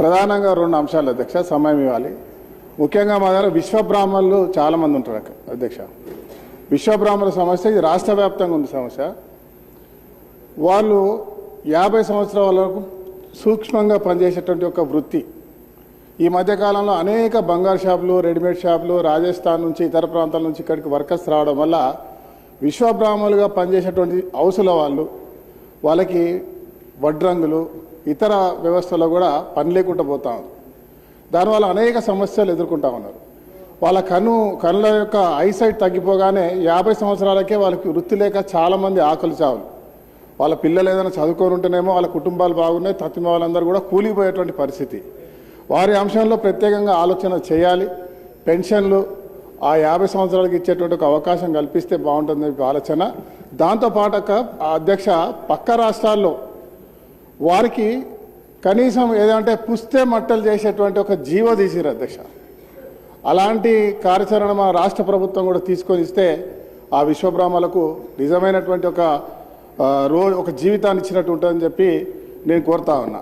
ప్రధానంగా రెండు అంశాలు అధ్యక్ష సమయం ఇవ్వాలి. ముఖ్యంగా మా దగ్గర విశ్వబ్రాహ్మణులు చాలామంది ఉంటారు అధ్యక్ష. విశ్వబ్రాహ్మణుల సమస్య ఇది రాష్ట్ర వ్యాప్తంగా ఉంది సమస్య. వాళ్ళు యాభై సంవత్సరాల వరకు సూక్ష్మంగా పనిచేసేటువంటి ఒక వృత్తి. ఈ మధ్యకాలంలో అనేక బంగారు షాపులు రెడీమేడ్ షాపులు రాజస్థాన్ నుంచి ఇతర ప్రాంతాల నుంచి ఇక్కడికి వర్కర్స్ రావడం వల్ల విశ్వబ్రాహ్మణులుగా పనిచేసేటువంటి హౌసుల వాళ్ళు వాళ్ళకి వడ్రంగులు ఇతర వ్యవస్థలో కూడా పని లేకుండా పోతా ఉంది. దానివల్ల అనేక సమస్యలు ఎదుర్కొంటా ఉన్నారు. వాళ్ళ కను కనుల యొక్క ఐసైట్ తగ్గిపోగానే యాభై సంవత్సరాలకే వాళ్ళకి వృత్తి లేక చాలామంది ఆకలి చావులు. వాళ్ళ పిల్లలు ఏదైనా చదువుకొని ఉంటేనేమో వాళ్ళ కుటుంబాలు బాగున్నాయి తత్తిమ వాళ్ళందరూ కూడా కూలిపోయేటువంటి పరిస్థితి. వారి అంశంలో ప్రత్యేకంగా ఆలోచన చేయాలి. పెన్షన్లు ఆ యాభై సంవత్సరాలకి ఇచ్చేటువంటి ఒక అవకాశం కల్పిస్తే బాగుంటుంది ఆలోచన. దాంతోపాటు అధ్యక్ష పక్క రాష్ట్రాల్లో వారికి కనీసం ఏదంటే పుస్తే మట్టలు చేసేటువంటి ఒక జీవో తీసిరు అధ్యక్ష. అలాంటి కార్యాచరణ మా రాష్ట్ర ప్రభుత్వం కూడా తీసుకొని ఇస్తే ఆ విశ్వబ్రాహ్మలకు నిజమైనటువంటి ఒక రోజు ఒక జీవితాన్ని ఇచ్చినట్టు ఉంటుందని చెప్పి నేను కోరుతా ఉన్నా.